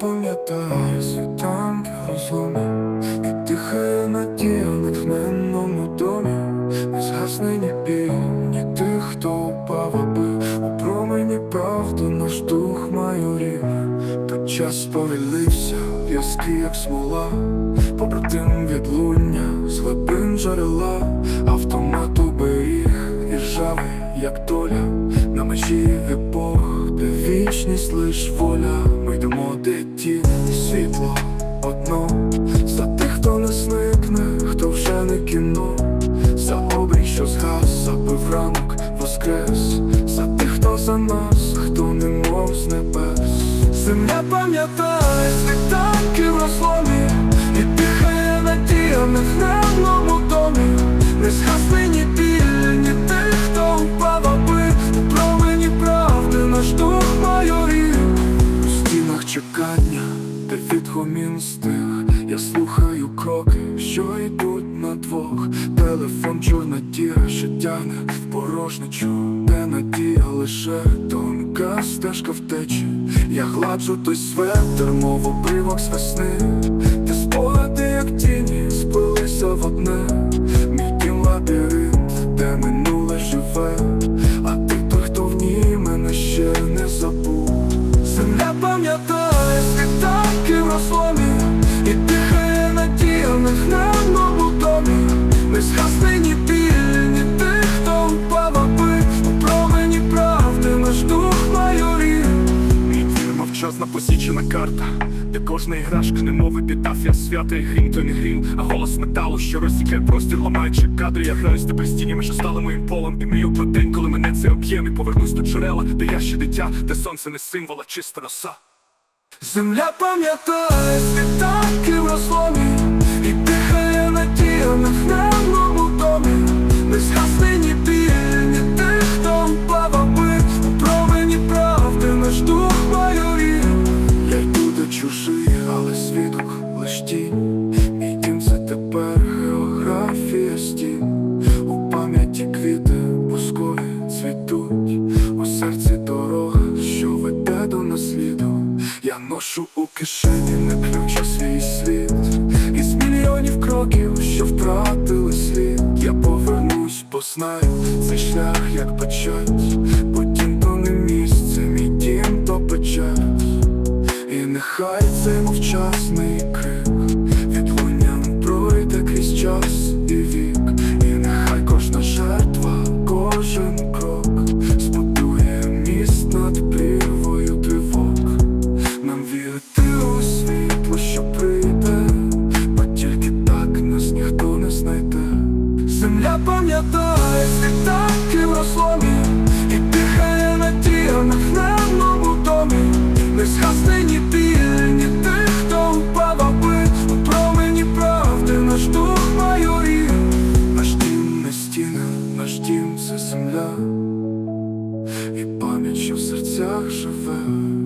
пам'ятає світанки розломи І дихає надія в натхненному домі. Не згасне ні біль, ні тих, хто упав, аби у промені правди наш дух майорів Та час повілився, в'язкий, як смола. Побратим відлуння, з глибин джерела. Автомат уберіг і ржавий, як доля. На межі епох, вічність лиш воля. Ми йдемо, де тінь світло одно. За тих, хто не зникне, хто вже не кіно. За обрій, що згас, забив ранок воскрес. За тих, хто за нас, хто не мов з небес. Земля пам'ятає відгомін Я слухаю кроки, що йдуть на двох. Телефон чорна діра, що тягне в порожничу Де надія? Лише тонка стежка втечі. Я гладжу той светр, мов обривок з весни. Де спогади, як тіні, спилися в одне. Мій дім лабіринт, де минуле живе. А ти той, хто в ній мене ще не забув. Земля пам'ятає світанки в розломі Не згасне ні тих, хто впав, аби правди наш дух Мій твір мовчазна посічена карта, де кожна іграшка, немов епітафія свята і грім, то не грім, а голос металу, що розсікає простір, ламаючи кадри, я граюсь тепер стінями, що стали моїм полем. І мрію про коли мене це об'єм І повернусь до джерела, де я ще дитя, де сонце не символ, а чиста роса. Земля пам'ятає світанки в розломі лиш тінь дім це тепер географія стін У пам'яті квіти бускові цвітуть У серці дорога, що веде до насліду Я ношу у кишені не ключ, свій світ Із мільйонів кроків, що втратили слід Я повернусь, бо знаю цей шлях як печать нехай цей мовчасний крик. Відлунням пройде крізь час і вік. І нехай кожна жертва, кожен крок Збудує міст над прірвою тривог. Нам вірити у світло, що прийде Бо тільки так нас ніхто не знайде. Земля пам'ятає світанки в розломі І дихає надія в пам'ять, що в серцях живе